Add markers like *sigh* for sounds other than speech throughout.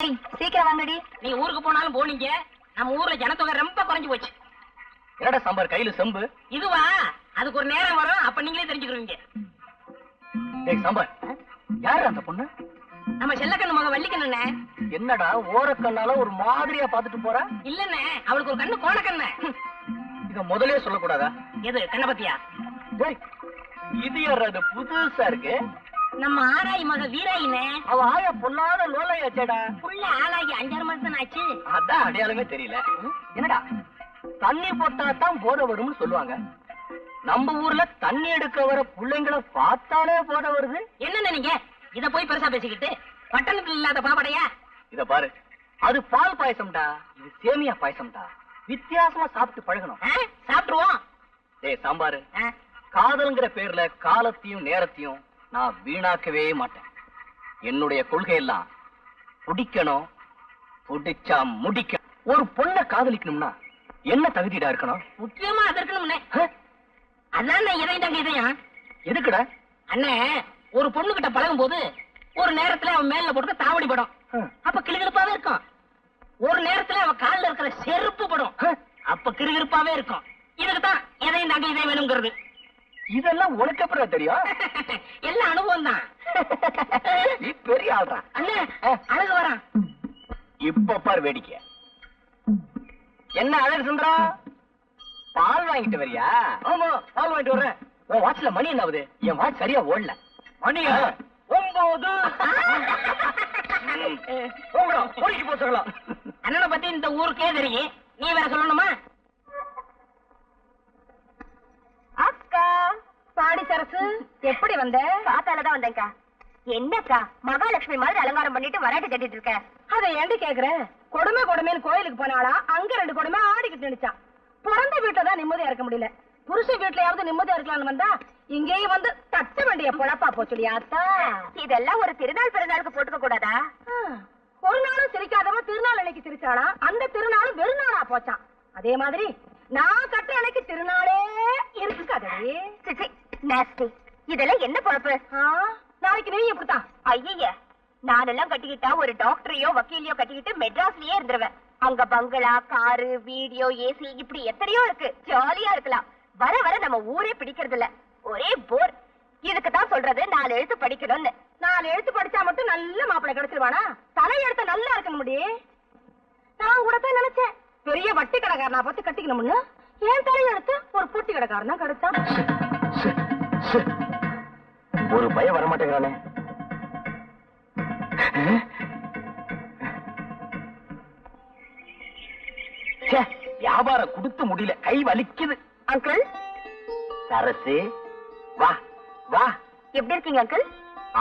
ஏய், சீக்கிரம் வாங்கடி. நீ ஊருக்கு போனாலும் போனீங்க. நம்ம ஊர்ல ஜனத்தொகை ரொம்ப குறைஞ்சு போச்சு. என்னடா சாம்பார் கையில செம்பு? இதுவா? அதுக்கு ஒரு நேரம் வரும் அப்ப நீங்களே தெரிஞ்சுக்கிருவீங்க. டேய் சாம்பார். யாரு அந்த பொண்ணு? நம்ம செல்லக்கண்ணு மக வள்ளிக்கண்ணே என்னடா ஓரக்கண்ணால ஒரு மாதிரியா பாத்துட்டு போறா? இல்லண்ணே அவளுக்கு ஒரு கண்ணு கோணக்கண்ணு. இத முதலே சொல்லக்கூடாதா? எது கண்ண பத்தியா? டேய் இது யார் புதுசா இருக்கு. நம்ம ஆராய் மக வீராயினே. அவ ஆயா பொல்லாத லோலையாச்சேடா புள்ள ஆளாகி அஞ்சாறு மாசம் ஆச்சு அதான் அடையாளமே தெரியல. என்னடா? தண்ணி போட்டா தான் போத வரும்னு சொல்லுவாங்க. நம்ம ஊர்ல தண்ணி எடுக்க வர பிள்ளைங்களை பார்த்தாலே போத வருது. என்னண்ணே நீங்க? இத போய் பெருசா பேசிக்கிட்டு. பட்டணத்துல இல்லாத பாவடையா? இத பாரு. அது பால் பாயசம்டா. இது சேமியா பாயசம்டா. வித்தியாசமா சாப்பிட்டு பழகணும்? சாப்பிட்டுருவோம். டேய் சாம்பாரு? காதல்ங்கிற பேர்ல காலத்தையும் நேரத்தையும் நான் வீணாக்கவே மாட்டேன். என்னுடைய கொள்கை எல்லாம் பிடிக்கணும் பிடிச்சா முடிக்க ஒரு பொண்ணை காதலிக்கணும்னா என்ன தகுதிடா இருக்கணும்? முக்கியமா அது இருக்கணும்னே? அதான் இதயம் தாங்க இதயம். எதுக்குடா? அண்ணே ஒரு பொண்ணு கிட்ட பழகும் போது ஒரு நேரத்துல அவன் மேல போட்டு தாவடி படும். அப்ப கிளுகிருப்பாவே இருக்கும். ஒரு நேரத்துல அவன் கால்ல இருக்கிற செருப்பு படும்? அப்ப கிறுகிறுப்பாவே இருக்கும். இதுக்கு தான் எதையும் தாங்க இதயம் வேணுங்கிறது. இதெல்லாம் உனக்கு அப்புறம் தெரியும் எல்லாம் அனுபவம் தான் நீ பெரிய ஆள்றா அண்ணே அழகு வரான் இப்ப பாரு வேடிக்கை என்ன அழகு சுந்தரா பால் வாங்கிட்டு வரியா ஆமா பால் வாங்கிட்டு வர்றேன் உன் வாட்ச்ல மணி என்ன ஆகுது என் வாட்ச் சரியா ஓடல மணியா ஒன்பது பொறுக்கி போ சொல்லலாம் அண்ணனை பத்தி இந்த ஊருக்கே தெரியும் நீ வேற சொல்லணுமா அக்கா. பாடி சரசு எப்படி வந்த? காத்தால தான் வந்தேன்க்கா. என்னக்கா மகாலட்சுமி மாதிரி அலங்காரம் பண்ணிட்டு வராட்டி கட்டிட்டு இருக்க? அதை ஏண்டி கேக்குற? கொடுமை கொடுமைன்னு கோயிலுக்கு போனாளா? அங்க ரெண்டு கொடுமை ஆடிக்கிட்டு நினைச்சான் பிறந்த வீட்டுல தான் நிம்மதியா இருக்க முடியல. புருஷ வீட்லயாவது நிம்மதியா இருக்கலாம்னு வந்தா இங்கேயும் வந்து தட்ட வேண்டிய பொழப்பா போச்சுடி ஆத்தா இதெல்லாம் ஒரு திருநாள் பிறநாளுக்கு போட்டுக்க கூடாதா? ஒரு நாளும் சிரிக்காதவ திருநாள் அன்னைக்கு சிரிச்சாளா? அந்த திருநாளும் வெறுநாளா போச்சான் அதே மாதிரி நான் கட்டுற அன்னைக்கு திருநாளே இருக்காதடி. சிச்சி நாஸ்டி இதெல்லாம் என்ன பொழப்பு நாளைக்கு நீ இப்படித்தான் ஐய நானெல்லாம் கட்டிக்கிட்டா ஒரு டாக்டரையோ வக்கீலையோ கட்டிக்கிட்டு மெட்ராஸ்லயே இருந்துருவேன். அங்க பங்களா காரு வீடியோ ஏசி இப்படி எத்தனையோ இருக்கு. ஜாலியா இருக்கலாம். வர வர நம்ம ஊரே பிடிக்கிறது இல்ல ஒரே போர். இதுக்கு தான் சொல்றது நாலு எழுத்து படிக்கணும்னு. நாலு எழுத்து படிச்சா மட்டும் நல்ல மாப்பிள்ளை கிடைச்சிருவானா? தலை எழுத்து நல்லா இருக்கணும் முடி நான் கூட தான் நினைச்சேன். பெரிய வட்டி கடைக்காரனா பார்த்து கட்டிக்கணும்னு ஏன் தலை எழுத்து ஒரு பொட்டி கடைக்காரன் தான் கிடைச்சான் ஒரு பயம் வர மாட்டேங்கிறானே வியாபாரம் கொடுத்து முடியல. கை வலிக்குது. அங்கிள்? சரசு வா வா. எப்படி இருக்கீங்க அங்கிள்?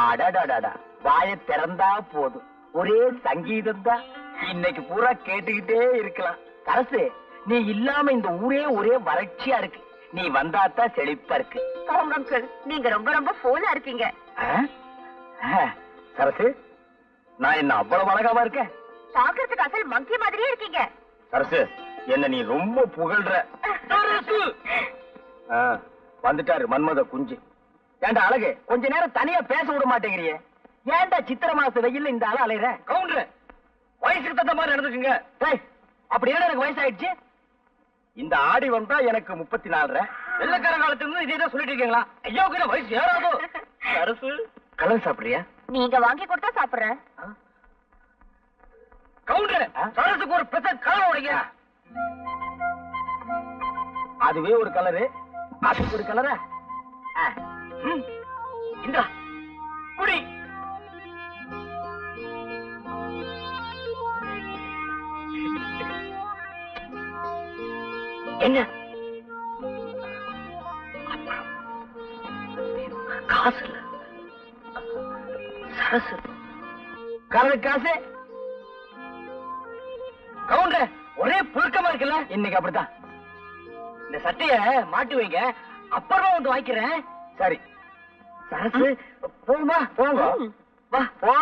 அடடடடா வாய திறந்தா போதும். ஒரே சங்கீதம் தான். இன்னைக்கு பூரா கேட்டுக்கிட்டே இருக்கலாம். சரசு நீ இல்லாம இந்த ஊரே ஒரே வறட்சியா இருக்கு. நீ வந்தாத்தான் செழிப்பா இருக்கு. ஆமாங்க அங்கிள் நீங்க ரொம்ப ரொம்ப போனா இருக்கீங்க. சரசு நான் என்ன அவ்வளவு அழகாவா இருக்கேன்? பாக்குறதுக்கு அசல் மங்கி மாதிரியே இருக்கீங்க. சரசு என்ன நீ ரொம்ப புகழ்ற. வந்துட்டாரு மன்மத குஞ்சு. ஏண்டா அழகு கொஞ்ச நேரம் தனியா பேச விட மாட்டேங்கிறியே. ஏன்டா சித்திர மாச வெயில்ல இந்த ஆள அலையற? கவுண்டர் வயசுக்கு தகுந்த மாதிரி நடந்துக்குங்க. அப்படி ஏன்னா எனக்கு வயசாயிடுச்சு? இந்த ஆடி வந்தா எனக்கு முப்பத்தி நாலரை வெள்ளக்கார காலத்துல இருந்து இதே தான் சொல்லிட்டு இருக்கீங்களா? ஐயோ கூட வயசு ஏறாதோ. சரசு. கலர் சாப்பிடுறியா? நீங்க வாங்கி கொடுத்தா சாப்பிடுறேன். கவுண்டர் சரசுக்கு ஒரு பெத்த கலர் உடைங்க. அதுவே ஒரு கலரு. அதுக்கு ஒரு கலரா? இந்த. குடி. என்ன? காசு இல்ல சரசு. கலர் காசு. கவுண்டர் ஒரே புழுக்கமா இருக்குல்ல? இன்னைக்கு அப்படித்தான். இந்த சட்டைய மாட்டி வைங்க. அப்புறமா வந்து வாங்கிக்கிறேன். சரி. சரசு போமா போங்க. வா. போ.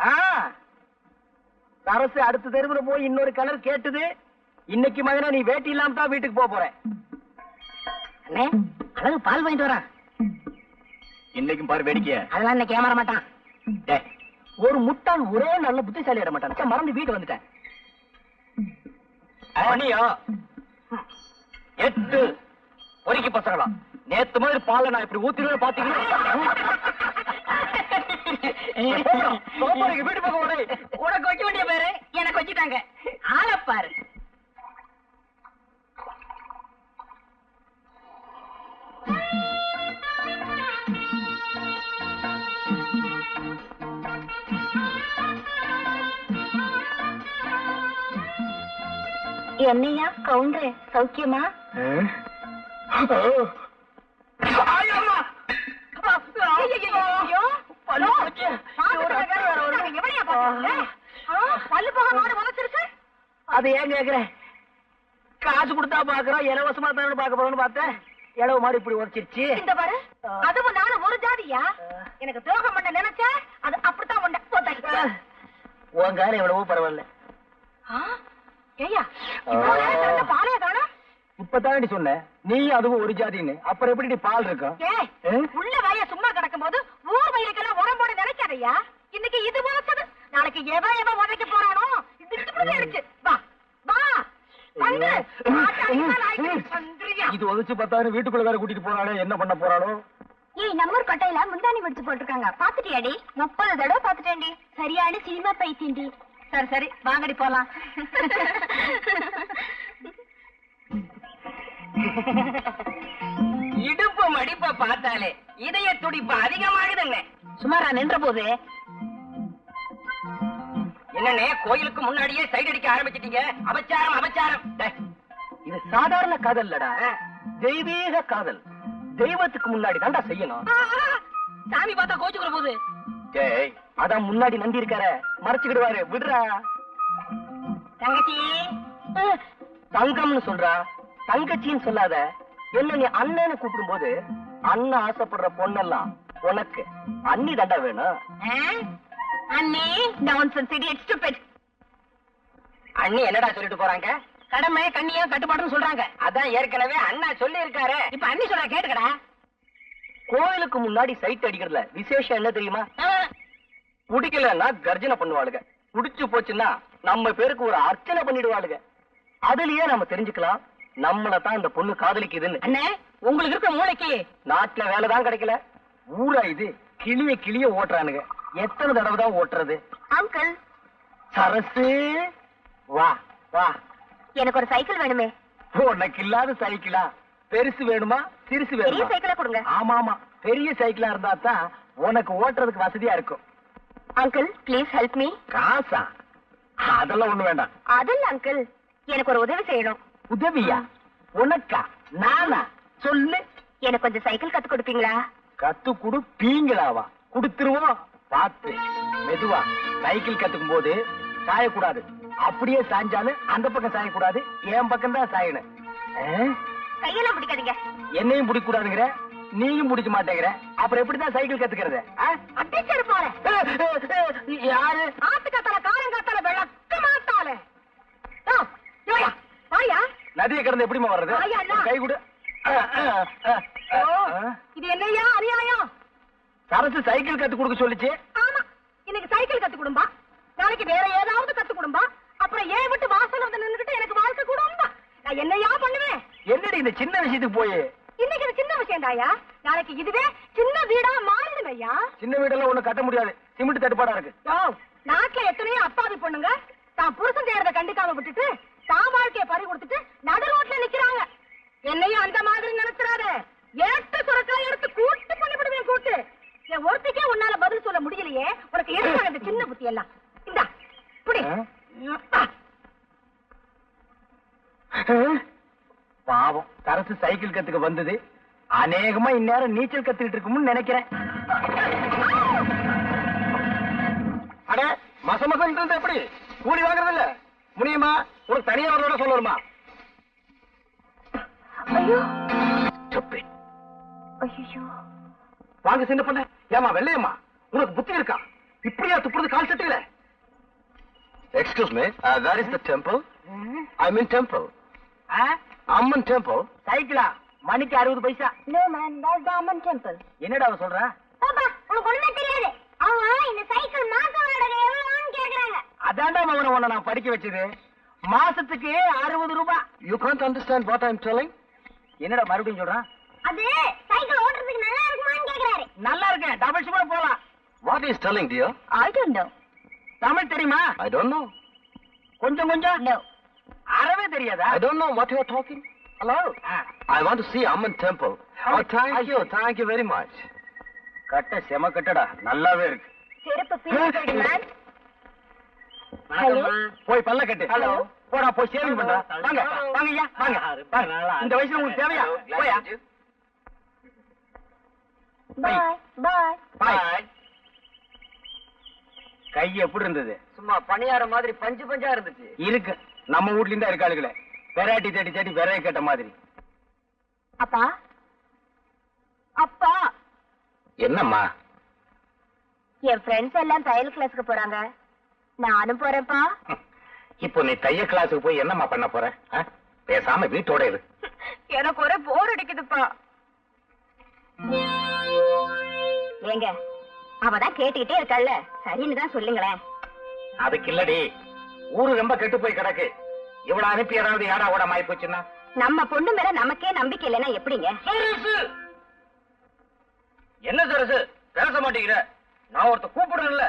ஆ. சரசு அடுத்த தெருவுல போய் இன்னொரு கலர் கேட்டுது. இன்னைக்கு மகனே நீ வேட்டி இல்லாம தான் வீட்டுக்கு போக போறேன். அண்ணே அழகு பால் வாங்கிட்டு வரான். இன்னைக்கும் பாரு வேடிக்கைய. அதெல்லாம் இன்னைக்கு ஏமாற மாட்டான். ஒரு முட்டாள் ஒரே நல்ல புத்திசாலி இட மாட்டான். மறந்து வீட்டு வந்துட்டேன். மணியா எட்டு. பொறுக்கி பசங்களா? நேத்து மாதிரி பாலை நான் இப்படி ஊத்திடுவேன் பாத்தீங்களா? வீட்டு பக்கம். உனக்கு வைக்க வேண்டிய பேரு எனக்கு வச்சுட்டாங்க. ஆளப்பாரு என்னையா கவுண்டர் சௌக்கியமா ஆயம்மா! ஐயையையோ. பல்லு போச்சு. பாத்துட்டு ஒரு அக்கறை வேற வருது. நாங்க எவனையா பாத்துட்டு? ஆ, பல்லு போக மாடு முளைச்சிருக்கு அது ஏன் கேக்குறேன் காசு கொடுத்தா பாக்குறோம் இலவசமா தானே பார்க்க போறோம்னு பார்த்தேன். இளவு மாதிரி இப்படி உரைச்சிருச்சு. இந்த பாரு அதுவும் நானும் ஒரு ஜாதியா? எனக்கு துரோகம் பண்ண நினைச்ச அது அப்படித்தான் உண்ட. உன் காலம் எவ்வளவோ பரவாயில்ல. ஏய்யா இப்போ நேரத்துல இருந்த பாலைய காணோம்? இப்பதானடி சொன்னேன் நீ அதுவும் ஒரு ஜாதின்னு. அப்புறம் எப்படி பால் இருக்கும்? உள்ள வாய சும்மா கிடக்கும் போது ஊர் வயலுக்கெல்லாம் உடம்போடு நினைக்காதய்யா இன்னைக்கு இது முளைச்சது நாளைக்கு எவன் எவன் உதைக்க போறானோ? இது இருக்கு வா வா. வந்து. இது உதச்சு பார்த்தாரு வீட்டுக்குள்ள வேற கூட்டிட்டு போறாளே என்ன பண்ண போறாளோ? ஏய் நம்மூர் கொட்டையில முந்தானி முடிச்சு போட்டிருக்காங்க. பாத்துட்டியாடி முப்பது தடவை பாத்துட்டேன்டி சரியான சினிமா பைத்தியண்டி சரி சரி வாங்கடி போலாம். இடுப்பு மடிப்ப பார்த்தாலே இதய துடிப்பு அதிகமாகுதுங்க. சுமாரா நின்ற போது என்னண்ணே கோயிலுக்கு முன்னாடியே சைடு அடிக்க ஆரம்பிச்சிட்டீங்க. அபச்சாரம் அபச்சாரம். டேய், இது சாதாரண காதல் இல்லடா தெய்வீக காதல். தெய்வத்துக்கு முன்னாடி தான்டா செய்யணும். சாமி பார்த்தா கோச்சுக்கிற போது. டேய் அதான் முன்னாடி நந்தி இருக்கார மறைச்சுக்கிடுவாரு. விடுறா. தங்கச்சி. தங்கம்னு சொல்றா. தங்கச்சின்னு சொல்லாத. என்ன நீ அண்ணன்னு கூப்பிடும்போது அண்ணன் ஆசைப்படுற பொண்ணெல்லாம் உனக்கு அண்ணி தண்டா வேணும்? அண்ணி? நான்சென்ஸ் இடியட் ஸ்டூபிட் அண்ணி என்னடா சொல்லிட்டு போறாங்க? கடமை கண்ணியா கட்டுப்பாடுன்னு சொல்றாங்க. அதான் ஏற்கனவே அண்ணா சொல்லி இருக்காரு இப்ப அண்ணி சொல்ற கேட்டுக்கடா. கோயிலுக்கு முன்னாடி சைட் அடிக்கிறதுல விசேஷம் என்ன தெரியுமா. பிடிக்கலன்னா கர்ஜனை பண்ணுவாளுங்க. புடிச்சு போச்சுன்னா நம்ம பேருக்கு ஒரு அர்ச்சனை பண்ணிடுவாளுங்க. அதுலயே நம்ம தெரிஞ்சுக்கலாம். நம்மள தான் இந்த பொண்ணு காதலிக்குதுன்னு. அண்ணே உங்களுக்கு இருக்க மூளைக்கு. நாட்டுல வேலைதான் கிடைக்கல. ஊரா இது கிளிய கிளிய ஓட்டுறானுங்க. எத்தனை தடவை தான் ஓட்டுறது? அங்கிள். சரசு. வா வா. எனக்கு ஒரு சைக்கிள் வேணுமே. உனக்கு இல்லாத சைக்கிளா? பெருசு வேணுமா? சிறுசு பெரிய வேணுமா சைக்கிளா கொடுங்க. ஆமா ஆமா பெரிய சைக்கிளா இருந்தா தான் உனக்கு ஓட்டுறதுக்கு வசதியா இருக்கும். அங்கிள் ப்ளீஸ் ஹெல்ப் மீ காசா? அதெல்லாம் ஒண்ணு வேண்டாம். அதில்ல அங்கிள் எனக்கு ஒரு உதவி செய்யணும். உதவியா? உனக்கா? நானா? சொல்லு. எனக்கு கொஞ்சம் சைக்கிள் கத்து கொடுப்பீங்களா? கத்து குடு பீங்களாவா குடுத்துருவோம். பார்த்து. மெதுவா. சைக்கிள் கத்துக்கும் போது சாயக்கூடாது. அப்படியே சாஞ்சாலும் அந்த பக்கம் சாயக்கூடாது என் பக்கம் தான் சாயணும்? கையெல்லாம் பிடிக்காதீங்க. என்னையும் பிடிக்க கூடாதுங்கிற நீயும் பிடிக்க மாட்டேங்கிற அப்புறம் எப்படிதான் சைக்கிள் கத்துக்கிறது? ஆ? அடிச்சரு போல. யாரு? ஆத்துக்கத்தால காலங்காத்தால விளக்க வாயா. நதியை கடந்து எப்படிமா வர்றது. கை கொடு. இது என்னையா அநியாயம் சரசு சைக்கிள் கத்து கொடுக்க சொல்லுச்சு. ஆமா இன்னைக்கு சைக்கிள் கத்து கொடும்பா. நாளைக்கு வேற ஏதாவது கத்து கொடும்பா. அப்புறம் ஏன் விட்டு வாசல் வந்து நின்னுகிட்டு எனக்கு வாழ்க்கை கொடும்பா நான் என்னையா பண்ணுவேன்? என்னடி இந்த சின்ன விஷயத்துக்கு போய்? இன்னைக்கு இது சின்ன விஷயம் தாயா? நாளைக்கு இதுவே சின்ன வீடா மாறிடும் ஐயா. சின்ன வீடெல்லாம் ஒண்ணு கட்ட முடியாது. சிமெண்ட் தட்டுப்பாடா இருக்கு. நாட்டுல எத்தனையோ அப்பாவி பொண்ணுங்க தான் புருஷன் செய்யறத கண்டுக்காம விட்டுட்டு தான் வாழ்க்கைய பறி கொடுத்துட்டு நடு ரோட்ல நிக்கிறாங்க. என்னையும் அந்த மாதிரி நினைச்சிடாத. ஏட்டு சுரக்கா எடுத்து கூட்டு பண்ணிவிடுவேன் கூட்டு. என் ஒருத்திக்கே உன்னால பதில் சொல்ல முடியலையே. உனக்கு இந்த சின்ன புத்தி எல்லாம் இந்தா புடி. பாவம் சரசு சைக்கிள் கத்துக்க வந்தது. அநேகமா இந்நேரம் நீச்சல் கத்துக்கிட்டு இருக்கும்னு நினைக்கிறேன். அட மச மசம் இருந்தா எப்படி? கூலி வாங்குறது இல்ல முடியுமா உனக்கு தனியா வரதோட சொல்லணுமா? ஐயோ. ஐயோ வாங்க சின்ன பண்ண. ஏமா வெள்ளையம்மா? உனக்கு புத்தி இருக்கா? இப்படியா துப்புறது கால் சட்டையில? Excuse me where is the temple I mean temple Amman temple சைக்கிளா மணிக்கு அறுபது பைசா. No man that's Amman temple என்னடா அவ சொல்றா? பாப்பா உனக்கு ஒண்ணுமே தெரியாது. அவன் இந்த சைக்கிள் மாசம் அதான்டா மகன உன்னை நான் படிக்க வச்சது. மாசத்துக்கு அறுபது ரூபாய் You can't understand what I'm telling? என்னடா மறுபடியும் சொல்றான்? அது சைக்கிள் ஓட்டுறதுக்கு நல்லா இருக்குமான்னு கேக்குறாரு. நல்லா இருக்கேன். டபுள் சும்மா போலாம். What is telling, dear? I don't know Tamil தெரியுமா? I don't know. கொஞ்சம் கொஞ்சம். நோ அறவே தெரியாதா? I don't know what you're talking. Hello? Ah, I want to see Amman Temple. Oh, thank you. Thank you very much. கட்ட செம கட்டடா. நல்லாவே இருக்கு. செருப்பு பிரிஞ்சு மேன். போய் பல்ல கட்டு. Hello. போடா போய் சேவிங் பண்றா. வாங்க வாங்க ஐயா வாங்க. வாங்க. இந்த வயசுல உங்களுக்கு தேவையா? போயா? பாய். பாய் பாய் கை எப்படி இருந்தது? சும்மா பணியார மாதிரி பஞ்சு பஞ்சா இருந்துச்சு. இருக்கு. நம்ம வீட்ல இருந்தா இருக்காளுகளே வெரைட்டி தேடி தேடி விரைய கேட்ட மாதிரி. அப்பா? அப்பா? என்னம்மா? என் ஃப்ரெண்ட்ஸ் எல்லாம் தையல் கிளாஸ்க்கு போறாங்க. நானும் போறேன்ப்பா. *laughs* இப்போ நீ தைய கிளாஸுக்கு போய் என்னம்மா பண்ண போற? ஆ? பேசாம வீட்டோட இரு. *laughs* எனக்கு ஒரே போர் அடிக்குதுப்பா. ஏங்க அவதான் கேட்டுக்கிட்டே இருக்காள்ல. சரின்னு தான் சொல்லுங்களேன். அதுக்கு இல்லடி. ஊரு ரொம்ப கெட்டு போய் கிடக்கு. இவ்வளவு அனுப்பி ஏதாவது யாரா ஓட மாய் போச்சுன்னா? நம்ம பொண்ணு மேல நமக்கே நம்பிக்கை இல்லைன்னா எப்படிங்க? என்ன சரசு? பேச மாட்டேங்கிற. நான் ஒருத்த கூப்பிடுறேன்ல.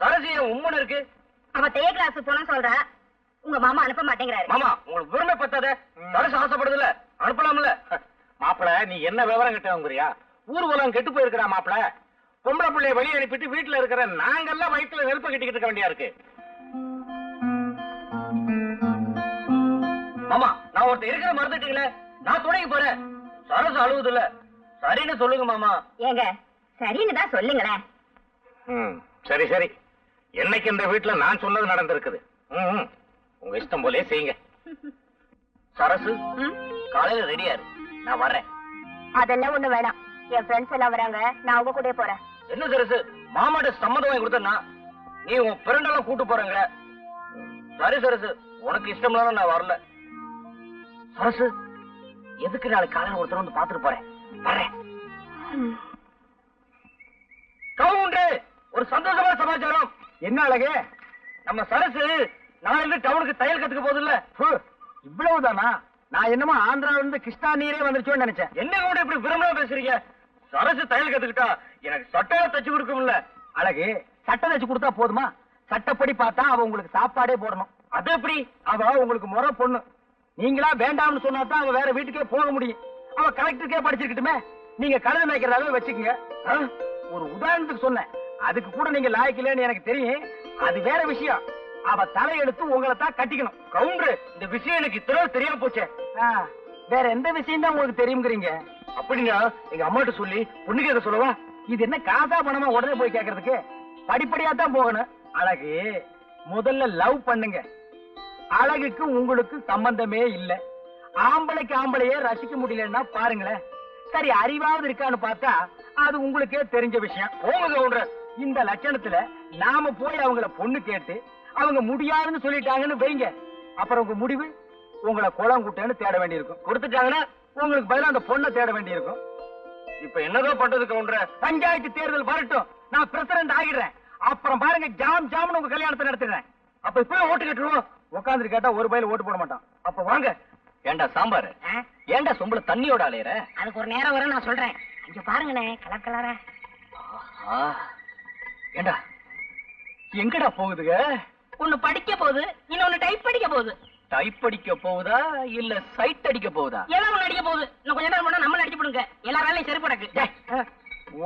சரசு என் இருக்கு? அவ தைய கிளாஸ் போன சொல்றா. உங்க மாமா அனுப்ப மாட்டேங்கிறாரு. மாமா உங்களுக்கு விரும்ப பத்தாத. சரசு ஆசைப்படுதுல அனுப்பலாம்ல. மாப்பிள நீ என்ன விவரம் கிட்டவங்கிறியா ஊர்வலம் கெட்டு போயிருக்கிறா மாப்பிள. பொம்பளை பிள்ளைய வெளியே அனுப்பிட்டு வீட்டுல இருக்கிற நாங்கெல்லாம் வயித்துல நெருப்பு கட்டிக்கிட்டு இருக்க வேண்டியா இருக்கு. மாமா நான் ஒருத்தர் இருக்கிற மறந்துட்டீங்களே. நான் துணைக்கு போறேன். சரசு அழுவுது இல்ல சரின்னு சொல்லுங்க மாமா. ஏங்க சரின்னு தான் சொல்லுங்களேன் ம், சரி சரி. என்னைக்கு இந்த வீட்டுல நான் சொன்னது நடந்திருக்குது. ம். உங்க இஷ்டம் போலே செய்யுங்க. சரசு? காலையில ரெடியா இரு. நான் வர்றேன். அதெல்லாம் ஒண்ணு வேணாம். என் ஃப்ரெண்ட்ஸ் எல்லாம் வராங்க நான் உங்க கூட போறேன். என்ன சரசு மாமாட்ட சம்மதம் வாங்கி கொடுத்தா நீ உன் பிறண்டெல்லாம் கூட்டு போறேங்க சரி சரசு உனக்கு இஷ்டம் இல்லாம நான் வரல. சரசு எதுக்கு நாளைக்கு காலையில ஒருத்தர் வந்து பாத்துட்டு போறேன்? வர்றேன். கவுண்டே ஒரு சந்தோஷமான சமாச்சாரம். என்ன அழகு? நம்ம சரசு நாளைக்கு டவுனுக்கு தையல் கத்துக்க ஃபு, இவ்வளவுதானா? நான் என்னமோ ஆந்திரால இருந்து கிருஷ்ணா நீரே வந்துருச்சோன்னு நினைச்சேன். என்ன கூட இப்படி விரும்பல பேசுறீங்க? சரசு தையல் கத்துக்கிட்டா எனக்கு சட்டையா தச்சு கொடுக்கும்ல அழகு. சட்டை தச்சு கொடுத்தா போதுமா? சட்டப்படி பார்த்தா அவ உங்களுக்கு சாப்பாடே போடணும். அது எப்படி? அவ உங்களுக்கு முறை பொண்ணு. நீங்களா வேண்டாம்னு சொன்னா தான் அவ வேற வீட்டுக்கே போக முடியும். அவ கலெக்டருக்கே படிச்சிருக்கட்டுமே. நீங்க கழுத மேய்க்கிறதாவே வச்சுக்கோங்க. ஆ? ஒரு உதாரணத்துக்கு சொன்னேன். அதுக்கு கூட நீங்க லாய்க்கலன்னு எனக்கு தெரியும். அது வேற விஷயம். அவ தலையெடுத்து உங்களை தான் கட்டிக்கணும். கவுண்டர் இந்த விஷயம் எனக்கு இத்தனை தெரியாம போச்சே. வேற எந்த விஷயம் தான் உங்களுக்கு தெரியுங்கிறீங்க அப்படின்னா எங்க அம்மாட்ட சொல்லி பொண்ணு கேட்க சொல்லவா? இது என்ன காசா பணமா உடனே போய் கேக்குறதுக்கு? படிப்படியா தான் போகணும். அழகு முதல்ல லவ் பண்ணுங்க. அழகுக்கு உங்களுக்கு சம்பந்தமே இல்ல. ஆம்பளைக்கு ஆம்பளையே ரசிக்க முடியலன்னா பாருங்களேன். சரி அறிவாவது இருக்கான்னு பார்த்தா அது உங்களுக்கே தெரிஞ்ச விஷயம். போங்க கவுண்டர். இந்த லட்சணத்துல நாம போய் அவங்கள பொண்ணு கேட்டு அவங்க முடியாதுன்னு சொல்லிட்டாங்கன்னு வைங்க. அப்புறம் உங்க முடிவு? உங்களை குளம் குட்டேன்னு தேட வேண்டியிருக்கும். கொடுத்துட்டாங்கன்னா உங்களுக்கு பதிலா அந்த பொண்ணை தேட வேண்டியிருக்கும். இப்ப என்னதான் பண்றது கவுண்டர்? பஞ்சாயத்து தேர்தல் வரட்டும். நான் பிரசிடண்ட் ஆகிடுறேன். அப்புறம் பாருங்க ஜாம் ஜாம்னு உங்க கல்யாணத்தை நடத்துறேன் அப்ப இப்பவே ஓட்டு கட்டுருவோம் உட்காந்துட்டு கேட்டா ஒரு பயில ஓட்டு போட மாட்டான். அப்ப வாங்க. ஏண்டா சாம்பார்? ஏண்டா சொம்புல தண்ணியோட அலையற? அதுக்கு ஒரு நேரம் வரும் நான் சொல்றேன். இங்க பாருங்கண்ணே கலர் கலரா. ஏண்டா எங்கடா போகுதுங்க? ஒண்ணு படிக்க போகுது இன்னொன்னு டைப் படிக்க போகுது. டைப் அடிக்க போகுதா இல்ல சைட் அடிக்க போகுதா? ஏதோ ஒண்ணு அடிக்க போகுது. இன்னும் கொஞ்ச நேரம் போனா நம்மள அடிச்சு போடுங்க. எல்லாராலையும் செருப்பு கிடக்கு. டேய்,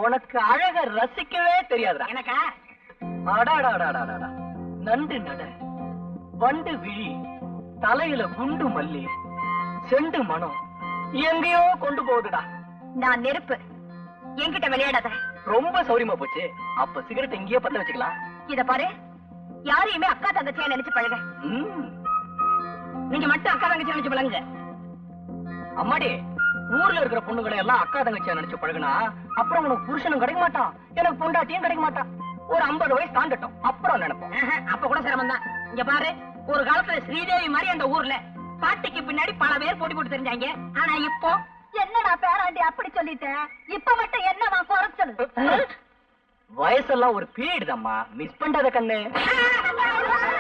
உனக்கு அழக ரசிக்கவே தெரியாதுடா. எனக்கா? அடாடாடாடாடா நண்டு நட வண்டு விழி தலையில குண்டு மல்லி செண்டு மனம் எங்கேயோ கொண்டு போகுதுடா. நான் நெருப்பு. என்கிட்ட விளையாடாத. ரொம்ப சௌரியமா போச்சு. அப்ப சிகரெட் இங்கேயே பத்த வச்சுக்கலாம். இத பாரு யாரையுமே அக்கா தங்கச்சியா நினைச்சு பழக. ம். நீங்க மட்டும் அக்கா தங்கச்சி நினைச்சு பழங்க அம்மாடி ஊர்ல இருக்கிற பொண்ணுங்களை எல்லாம் அக்கா தங்கச்சியா நினைச்சு பழகுனா அப்புறம் உனக்கு புருஷனும் கிடைக்க மாட்டான். எனக்கு பொண்டாட்டியும் கிடைக்க மாட்டான். ஒரு ஐம்பது வயசு தாண்டட்டும். அப்புறம் நினைப்போம். அப்ப கூட சிரமம் தான் இங்க பாரு ஒரு காலத்துல ஸ்ரீதேவி மாதிரி அந்த ஊர்ல பாட்டிக்கு பின்னாடி பல பேர் போட்டி போட்டு தெரிஞ்சாங்க. ஆனா இப்போ என்னடா பேராண்டி அப்படி சொல்லிட்ட? இப்ப மட்டும் என்னவா குறைச்சல்? வயசெல்லாம் ஒரு பீரியட் தாம்மா மிஸ் பண்றத கண்ணு. *laughs*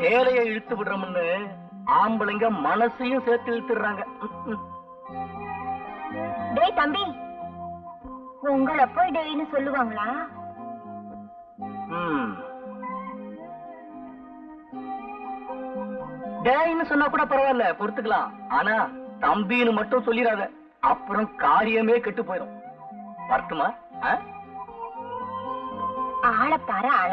சேலையை இழுத்து விடுறோம்னு ஆம்பளைங்க மனசையும் சேர்த்து இழுத்துடுறாங்க ம். டேய் தம்பி உங்களை போய் டேய்னு சொல்லுவாங்களா. டேய்னு சொன்னா கூட பரவாயில்ல பொறுத்துக்கலாம் ஆனா தம்பின்னு மட்டும் சொல்லிடாத அப்புறம் காரியமே கெட்டு போயிடும் வரட்டுமா? ஆள பாரு ஆள